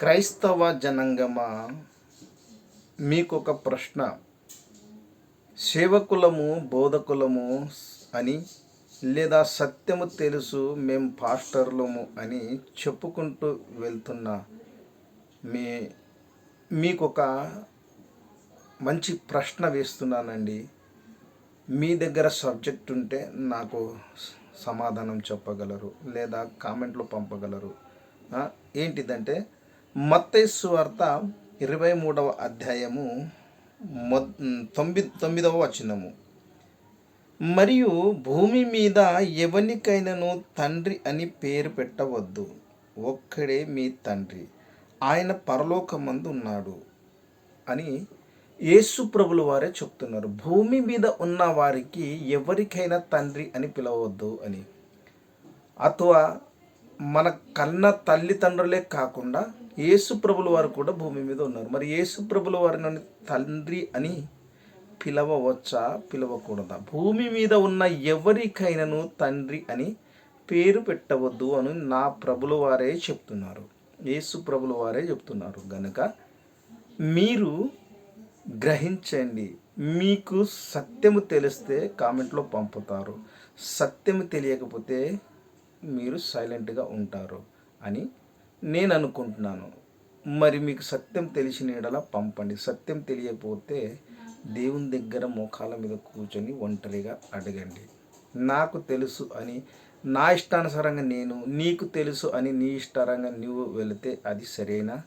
క్రైస్తవ జనంగమా? మీకు ఒక ప్రశ్న. సేవకులము బోధకులము అని లేదా సత్యము తెలుసు మేము పాస్టర్లము అని చెప్పుకుంటూ వెళ్తున్న మీ మీకు ఒక మంచి ప్రశ్న వేస్తున్నానండి. మీ దగ్గర సబ్జెక్ట్ ఉంటే నాకు సమాధానం చెప్పగలరు లేదా కామెంట్లు పంపగలరు. ఏంటిదంటే మత్తైసు వార్త ఇరవై మూడవ అధ్యాయము మొ తొమ్మిది తొమ్మిదవ వచనము. మరియు భూమి మీద ఎవరికైనాను తండ్రి అని పేరు పెట్టవద్దు. ఒక్కడే మీ తండ్రి. ఆయన పరలోకమందు ఉన్నాడు అని యేసు ప్రభుల వారే చెప్తున్నారు. భూమి మీద ఉన్న వారికి ఎవరికైనా తండ్రి అని పిలవద్దు అని. అథవా మన కన్న తల్లిదండ్రులే కాకుండా యేసు ప్రభుల వారు కూడా భూమి మీద ఉన్నారు. మరి యేసు ప్రభుల వారిని తండ్రి అని పిలవవచ్చా? పిలవకూడదా? భూమి మీద ఉన్న ఎవరికైనాను తండ్రి అని పేరు పెట్టవద్దు అని నా ప్రభుల వారే చెప్తున్నారు. యేసు ప్రభుల వారే చెప్తున్నారు. గనుక మీరు గ్రహించండి. మీకు సత్యము తెలిస్తే కామెంట్లో పంపుతారు. సత్యము తెలియకపోతే మీరు సైలెంట్గా ఉంటారు అని నేను అనుకుంటున్నాను మరి మీకు సత్యం తెలిసిన ఎడలా పంపండి. సత్యం తెలియకపోతే దేవుని దగ్గర మోకాల మీద కూర్చొని ఒంటరిగా అడగండి. నాకు తెలుసు అని నా ఇష్టానుసారంగా నేను నీకు తెలుసు అని నీ ఇష్టారంగా నువ్వు వెళితే అది సరైన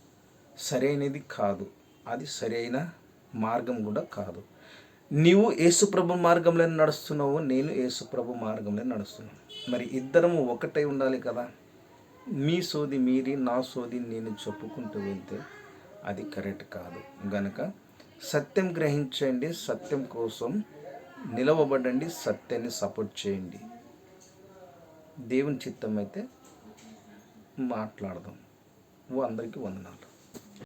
సరైనది కాదు. అది సరైన మార్గం కూడా కాదు. నీవు యేసుప్రభు మార్గంలో నడుస్తున్నావు నేను యేసుప్రభు మార్గంలో నడుస్తున్నాను. మరి ఇద్దరము ఒకటై ఉండాలి కదా? మీ సోది మీరి నా సోది నేను చెప్పుకుంటూ వెళ్తే అది కరెక్ట్ కాదు. గనక సత్యం గ్రహించండి సత్యం కోసం నిలవబడండి సత్యాన్ని సపోర్ట్ చేయండి. దేవుని చిత్తం అయితే మాట్లాడదాం. ఓ అందరికీ వందనాలు.